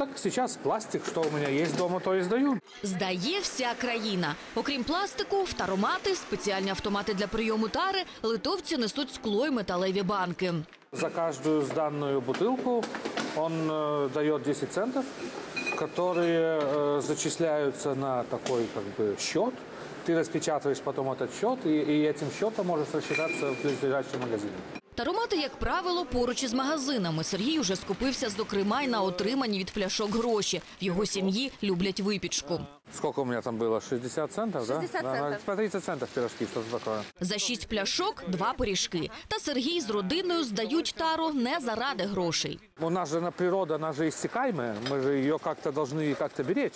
так сейчас пластик, что у меня есть дома, то и сдаю. Здає вся країна. Окрім пластику, в таромати, спеціальні автомати для прийому тари, литовці несуть скло й металеві банки. За каждую сданную бутылку он э, дает 10 центов, которые э, зачисляются на такой как бы счет. Ты распечатываешь потом этот счет, и, и этим счетом можешь рассчитаться в ближайшем магазине. Таромати, як правило, поруч із магазинами. Сергій уже скупився, зокрема, й на отримані від пляшок гроші. В його сім'ї люблять випічку. Сколько у меня там было? 60 центов, 60 да? Да, центов. По 30 центов пирожки, такое. За шість пляшок два пиріжки. Та Сергій з родиною здають тару не заради грошей. У нас же на природа, она же иссякаемая, мы же ее как-то должны как-то беречь.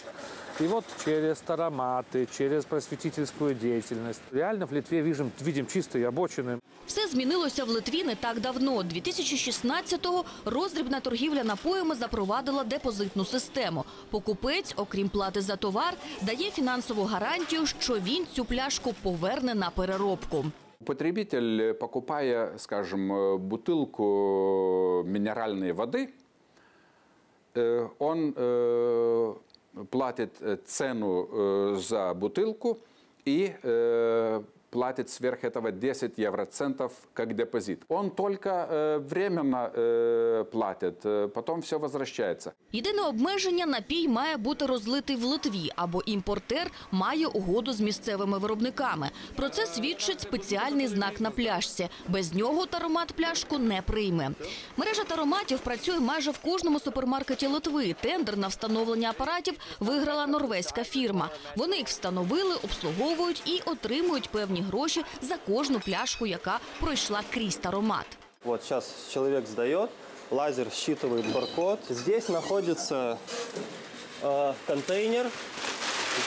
И вот через тароматы, через просветительскую деятельность. Реально в Литве видим, видим чистые обочины. Все змінилося в Литві не так давно. 2016-го роздрібна торгівля напоями запровадила депозитну систему. Покупець, окрім плати за товар, дає фінансову гарантію, що він цю пляшку поверне на переробку. Потребитель, покупая, скажем, э, бутылку минеральной воды, э, он э, платит э, цену э, за бутылку и э, платит сверх этого 10 евроцентов как депозит. Он только э, временно э, платит, э, потом все возвращается. Єдине обмеження – напій має бути розлитий в Литві, або імпортер має угоду з місцевими виробниками. Про це свідчить спеціальний знак на пляшці. Без нього таромат пляшку не прийме. Мережа тароматів працює майже в кожному супермаркеті Литви. Тендер на встановлення апаратів виграла норвезька фірма. Вони їх встановили, обслуговують і отримують певні гроші за кожну пляшку, яка пройшла крізь таромат. Вот сейчас человек сдает, лазер считывает баркод. Здесь находится э, контейнер,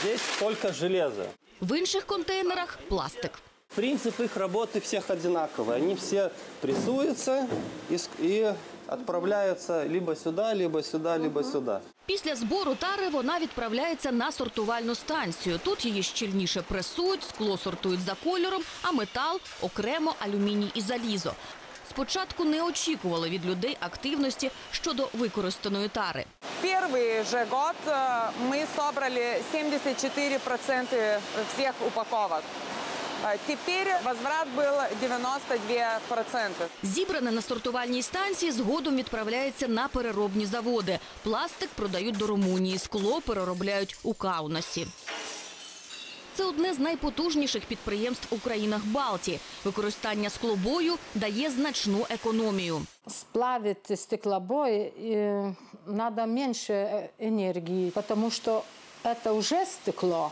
здесь только железо. В інших контейнерах – пластик. Принцип их работы всех одинаковый. Они все прессуются и, ск- и отправляются либо сюда, либо сюда, либо сюда. Після збору тари вона відправляється на сортувальну станцію. Тут її щільніше пресують, скло сортують за кольором, а метал окремо алюміній і залізо. Спочатку не очікували від людей активності щодо використаної тари. Первый же год э, мы собрали 74% всех упаковок. Э, Теперь возврат был 92%. Зібране на сортувальній станції згодом відправляється на переробні заводи. Пластик продають до Румунії, скло переробляють у Каунасі. Це одне з найпотужніших підприємств у країнах Балтії. Використання склобою дає значну економію. Сплавить стеклобой э, надо меньше э, энергии, потому что это уже стекло.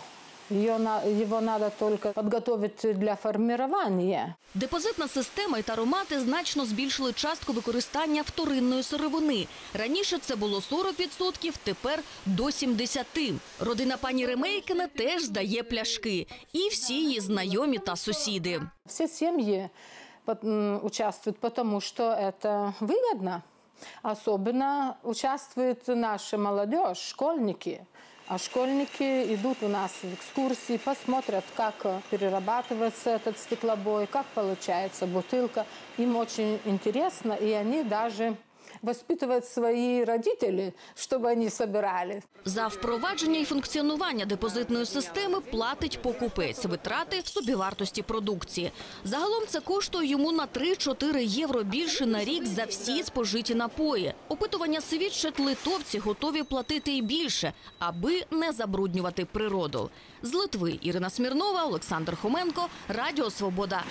Ее, его надо только подготовить для формирования. Депозитна система і таромати значно збільшили частку використання вторинної сировини. Раніше це було 40%, тепер до 70%. Родина пані Ремейкина теж здає пляшки. І всі її знайомі та сусіди. Все семьи пот- м, участвуют, потому что это выгодно. Особенно участвует наша школьники. А школьники идут у нас в экскурсии, посмотрят, как э, перерабатывается этот стеклобой, как получается бутылка. Им очень интересно, и они даже воспитывают свои родители, чтобы они собирали. За впровадження і функціонування депозитної системи платить покупець витрати в собівартості продукції. Загалом це коштує йому на 3-4 євро більше на рік за всі спожиті напої. Опитування свідчать, литовці готові платити і більше, аби не забруднювати природу. З Литви Ірина Смірнова, Олександр Хоменко, Радіо Свобода.